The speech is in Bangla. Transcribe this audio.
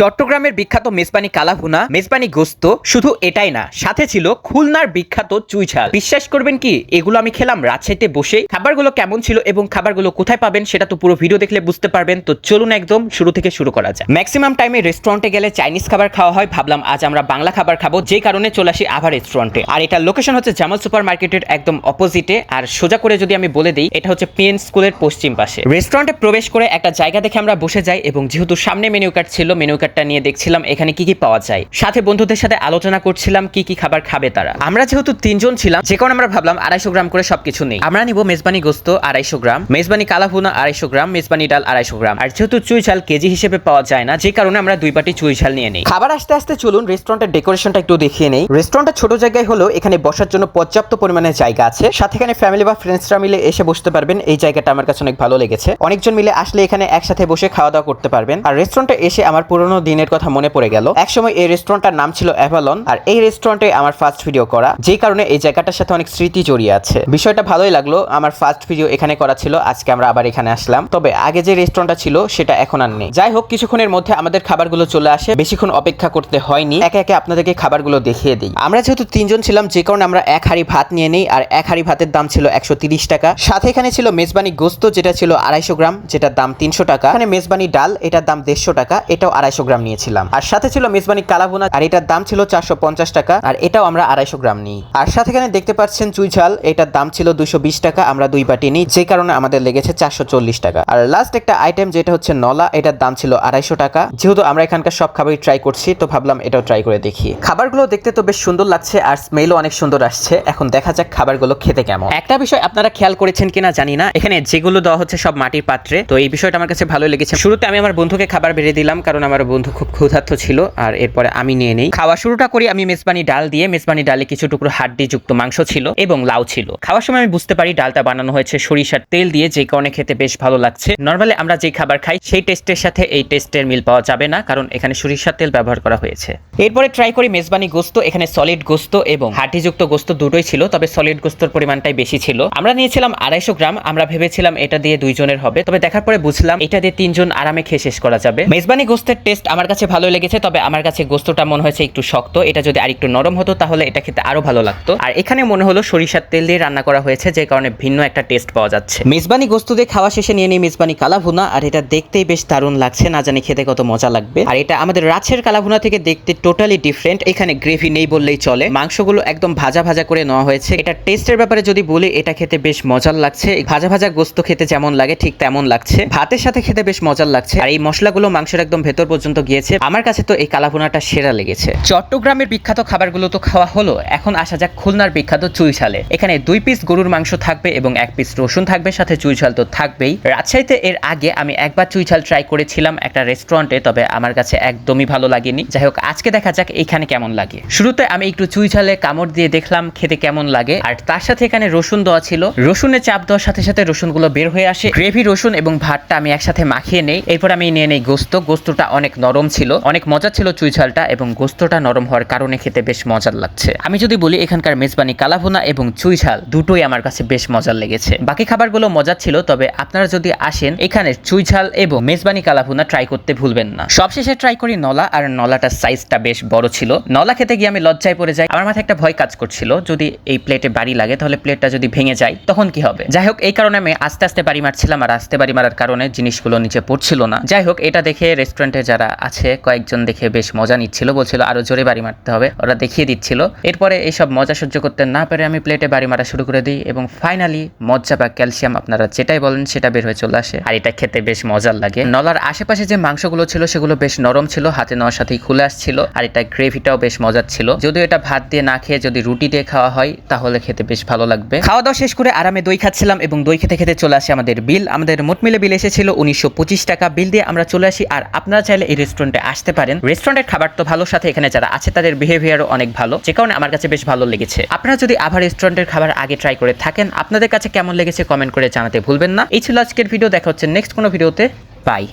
চট্টগ্রামের বিখ্যাত মেজবানি কালাভুনা, মেজবানি গোস্ত শুধু এটাই না, সাথে ছিল খুলনার বিখ্যাত চুইঝাল বিশ্বাস করবেন কি, এগুলো আমি খেলাম রাজশাহীতে বসে খাবারগুলো কেমন ছিল এবং খাবারগুলো কোথায় পাবেন সেটা তো পুরো ভিডিও দেখলে বুঝতে পারবেন। তো চলুন একদম শুরু থেকে শুরু করা যায় ম্যাক্সিমাম টাইমে রেস্টুরেন্টে গেলে চাইনিজ খাবার খাওয়া হয়। ভাবলাম আজ আমরা বাংলা খাবার খাব। যে কারণে চলে আসি আভা রেস্টুরেন্টে আর এটা লোকেশন হচ্ছে জামাল সুপার মার্কেটের একদম অপোজিটে আর সোজা করে যদি আমি বলে দিই, এটা হচ্ছে পিএন স্কুলের পশ্চিম পাশে। রেস্টুরেন্টে প্রবেশ করে একটা জায়গা দেখে আমরা বসে যাই এবং যেহেতু সামনে মেনু কার্ড ছিল মেনু কার্ডটা নিয়ে দেখছিলাম, এখানে কি কি পাওয়া যায়। সাথে বন্ধুদের সাথে আলোচনা করছিলাম, কি কি খাবার খাবে তারা। আমরা যেহেতু তিনজন ছিলাম, যে কারণে আমরা ভাবলাম আড়াইশো গ্রাম করে সবকিছু নেই। আমরা নিব মেজবানি গোস্ত আড়াইশো গ্রাম, মেজবানি কালাভুনা আড়াইশো গ্রাম, মেজবানি ডাল আড়াইশো গ্রাম। আর যেহেতু চুই ঝাল কেজি হিসেবে পাওয়া যায় না, যে কারণে আমরা দুই বাটি চুই ঝাল নিয়ে নিই। খাবার আসতে আসতে চলুন, রেস্টুরেন্টের ডেকোরেশনটা একটু দেখিয়ে নেই। রেস্টুরেন্টটা ছোট জায়গায় হলো এখানে বসার জন্য পর্যাপ্ত পরিমাণে জায়গা আছে। সাথে এখানে ফ্যামিলি বা ফ্রেন্ডসরা মিলে এসে বসতে পারবেন। এই জায়গাটা আমার কাছে অনেক ভালো লেগেছে। অনেকজন মিলে আসলে এখানে একসাথে বসে খাওয়া দাওয়া করতে পারবেন। আর রেস্টুরেন্টে এসে আমার পুরোনো দিনের কথা মনে পড়ে গেল। একসময় এই রেস্টুরেন্টটার নাম ছিল অ্যাভালন, আর এই রেস্টুরেন্টে আমার ফার্স্ট ভিডিও করা, যে কারণে এই জায়গাটার সাথে অনেক স্মৃতি জড়িয়ে আছে। বিষয়টা ভালোই লাগল, আমার ফার্স্ট ভিডিও এখানে করা ছিল, আজকে আমরা আবার এখানে আসলাম। তবে আগে যে রেস্টুরেন্টটা ছিল, সেটা এখন আর নেই। যাই হোক, কিছুক্ষণের মধ্যে আমাদের খাবারগুলো চলে আসে। বেশিক্ষণ অপেক্ষা করতে হয়নি। একে একে আপনাদেরকে খাবারগুলো দেখিয়ে দিই। আমরা যেহেতু তিনজন ছিলাম, যে কারণে আমরা এক হাড়ি ভাত নিয়ে নিই, আর এক হাড়ি ভাতের দাম ছিল একশো টাকা। সাথে এখানে ছিল মেজবানি গোস্ত, যেটা ছিল আড়াইশো গ্রাম, যেটার দাম তিনশো টাকা। এখানে মেজবানি ডাল, এটার দাম দেড়শো টাকা, এটাও আড়াইশো গ্রাম নিয়েছিলাম। আর সাথে ছিল মেজবানি কালাভুনা আর এটার দাম ছিল চারশো পঞ্চাশ টাকা, আর এটাও আমরা আড়াইশো গ্রাম নিই। আর সাথে এখানে দেখতে পাচ্ছেন চুই ঝাল, এটার দাম ছিল দুশো বিশ টাকা, আমরা দুই বাটি নিই, যে কারণে আমাদের লেগেছে চারশো চল্লিশ টাকা। আর লাস্ট একটা আইটেম যেটা হচ্ছে নলা, এটার দাম ছিল আড়াইশো টাকা। যেহেতু আমরা এখানকার সব খাবারই ট্রাই করছি, তো ভাবলাম এটাও ট্রাই করে দেখি। খাবারগুলো দেখতে তো বেশ সুন্দর লাগছে, আর স্মেলও অনেক সুন্দর আসছে। এখন দেখা যাক খাবারগুলো খেতে কেমন। একটা বিষয় আপনারা খেয়াল করেছেন কিনা জানি না, এখানে যেগুলো দেওয়া হচ্ছে সব মাটির পাত্রে, তো এই বিষয়টা আমার কাছে ভালো লেগেছে। শুরুতে আমি আমার বন্ধুকে খাবার বেড়ে দিলাম, কারণ আমার বন্ধু খুব ক্ষুধার্ত ছিল, আর এরপরে আমি নিয়ে নেই। খাওয়া শুরুটা করি আমি মেজবানি ডাল দিয়ে। মেজবানি ডালে কিছু টুকরো হাড্ডি যুক্ত মাংস ছিল এবং লাউ ছিল। খাওয়ার সময় আমি বুঝতে পারি ডালটা বানানো হয়েছে সরিষার তেল দিয়ে, যে কারণে খেতে বেশ ভালো লাগছে। নর্মালি আমরা যে খাবার খাই, সেই টেস্টের সাথে এই টেস্টের মিল পাওয়া যাবে না, কারণ এখানে সরিষার তেল ব্যবহার করা হয়েছে। এরপরে ট্রাই করি মেজবানি গোস্ত, এখানে সলিড গোস্ত এবং হাড্ডিযুক্ত গোস্ত দুটোই ছিল, তবে সলিড গোস্তর পরিমাণটাই বেশি ছিল। আমরা নিয়েছিলাম আড়াইশো গ্রাম, আমরা ভেবেছিলাম এটা দিয়ে দুইজনের হবে, তবে দেখার পরে বুঝলাম এটা দিয়ে তিনজন আরামে খেয়ে শেষ করা যাবে। মেজবানি গোস্তের টেস্ট আমার কাছে ভালো লেগেছে, তবে আমার কাছে গোস্তটা মনে হয়েছে একটু শক্ত। এটা যদি আর একটু নরম হতো, তাহলে এটা খেতে আরও ভালো লাগতো। আর এখানে মনে হলো সরিষার তেল দিয়ে রান্না করা হয়েছে, যে কারণে ভিন্ন একটা টেস্ট পাওয়া যাচ্ছে। মেজবানি গোস্ত দিয়ে খাওয়া শেষে নিয়ে নিই মেজবানি কালাভুনা, আর এটা দেখতেই বেশ দারুণ লাগছে, না জানি খেতে কত মজা লাগবে। আর এটা আমাদের রাছের কালাভুনা থেকে দেখতে টোটালি ডিফারেন্ট এখানে গ্রেভি নেই বললেই চলে। মাংসগুলো একদম ভাজা ভাজা করে নেওয়া হয়েছে। এটা টেস্টের ব্যাপারে যদি বলি, এটা খেতে বেশ মজার লাগছে। ভাজা ভাজা গোস্ত খেতে যেমন লাগে, ঠিক তেমন লাগছে। ভাতের সাথে খেতে বেশ মজার লাগছে। আর এই মশলাগুলো মাংসের একদম ভেতর পর্যন্ত গিয়েছে। আমার কাছে তো এই কালাভুনাটা সেরা লেগেছে। চট্টগ্রামের বিখ্যাত খাবারগুলো তো খাওয়া হলো। এখন আসা যাক খুলনার বিখ্যাত চুই ঝালে এখানে দুই পিস গরুর মাংস থাকবে এবং এক পিস রসুন থাকবে, সাথে চুই ঝাল তো থাকবেই। রাজশাহীতে এর আগে আমি একবার চুই ঝাল ট্রাই করেছিলাম একটা রেস্টুরেন্টে তবে আমার কাছে একদমই ভালো লাগেনি। যাই হোক, আজকে দেখা যাক এখানে কেমন লাগে। শুরুতে আমি একটু চুই ঝালে কামড় দিয়ে দেখলাম খেতে কেমন লাগে। আর তার সাথে এখানে রসুন দেওয়া ছিল। রসুনের চাপ দেওয়ার সাথে সাথে রসুনগুলো বের হয়ে আসে। গ্রেভি, রসুন এবং ভাতটা আমি একসাথে মাখিয়ে নেই। এরপর আমি নিয়ে নেই গোস্ত। গোস্তটা অনেক নরম ছিল। অনেক মজা ছিল চুই ঝালটা এবং গোস্তটা নরম হওয়ার কারণে খেতে বেশ মজার লাগছে। আমি যদি বলি এখানকার মেজবানি কালাভুনা এবং চুই ঝাল, দুটোই আমার কাছে বেশ মজার লেগেছে। বাকি খাবারগুলো মজার ছিল, তবে আপনারা যদি আসেন এখানে চুই ঝাল এবং মেজবানি কালাভুনা ট্রাই করতে ভুলবেন না। সবশেষে ট্রাই করি নলা, আর নলাটার সাইজটা বেশ বড় ছিল। নলা খেতে গিয়ে আমি লজ্জায় পড়ে যাই। আমার মাথায় একটা ভয় কাজ করছিল, যদি এই প্লেটে বাড়ি লাগে, তাহলে প্লেটটা যদি ভেঙে যায়, তখন কি হবে? যাই হোক, এই কারণে আমি আস্তে আস্তে বাড়ি মারছিলাম, আর আস্তে বাড়ি মারার কারণে জিনিসগুলো নিচে পড়ছিল না। যাই হোক, এটা দেখে রেস্টুরেন্টে যারা আছে, কয়েকজন দেখে বেশ মজা নিচ্ছিল, বলছিল আরও জোরে বাড়ি মারতে হবে। ওরা দেখিয়ে দিচ্ছিল। এরপরে এইসব মজা সহ্য করতে না পেরে আমি প্লেটে বাড়ি মারা শুরু করে দিই এবং ফাইনালি মজ্জা বা ক্যালসিয়াম আপনারা যেটাই বলেন সেটা বের হয়ে চলে আসে। আর এটা খেতে বেশ মজার লাগে। নলার আশেপাশে যে মাংসগুলো ছিল সেগুলো বেশ নরম ছিল, হাতে নেওয়ার সাথেই খুলে আসছিল। আর এটা গ্রেভিটাও বেশ মজার ছিল। যদিও এটা ভাত দিয়ে না খেয়ে যদি রুটি দিয়ে খাওয়া হয়, তাহলে খেতে বেশ ভালো লাগবে। খাওয়া দাওয়া শেষ করে আরামে দই খাচ্ছিলাম এবং দই খেতে খেতে চলে আসে আমাদের বিল। আমাদের মোট মিলে বিল এসেছিল উনিশশো পঁচিশ টাকা। বিল দিয়ে আমরা চলে আসি। আর আপনারা চাইলে এই রেস্টুরেন্টে আসতে পারেন। রেস্টুরেন্টের খাবার তো ভালো সাথে এখানে যারা আছে, তাদের বিহেভিয়ারও অনেক ভালো। যে কারণে আমার কাছে বেশ ভালো লেগেছে। আপনারা যদি আবার রেস্টুরেন্টের খাবার আগে ট্রাই করে থাকেন, আপনাদের কাছে কেমন লেগেছে কমেন্ট করে জানাতে ভুলবেন না। এই ছিল আজকের ভিডিও দেখা হচ্ছে নেক্সট কোনো ভিডিওতে বাই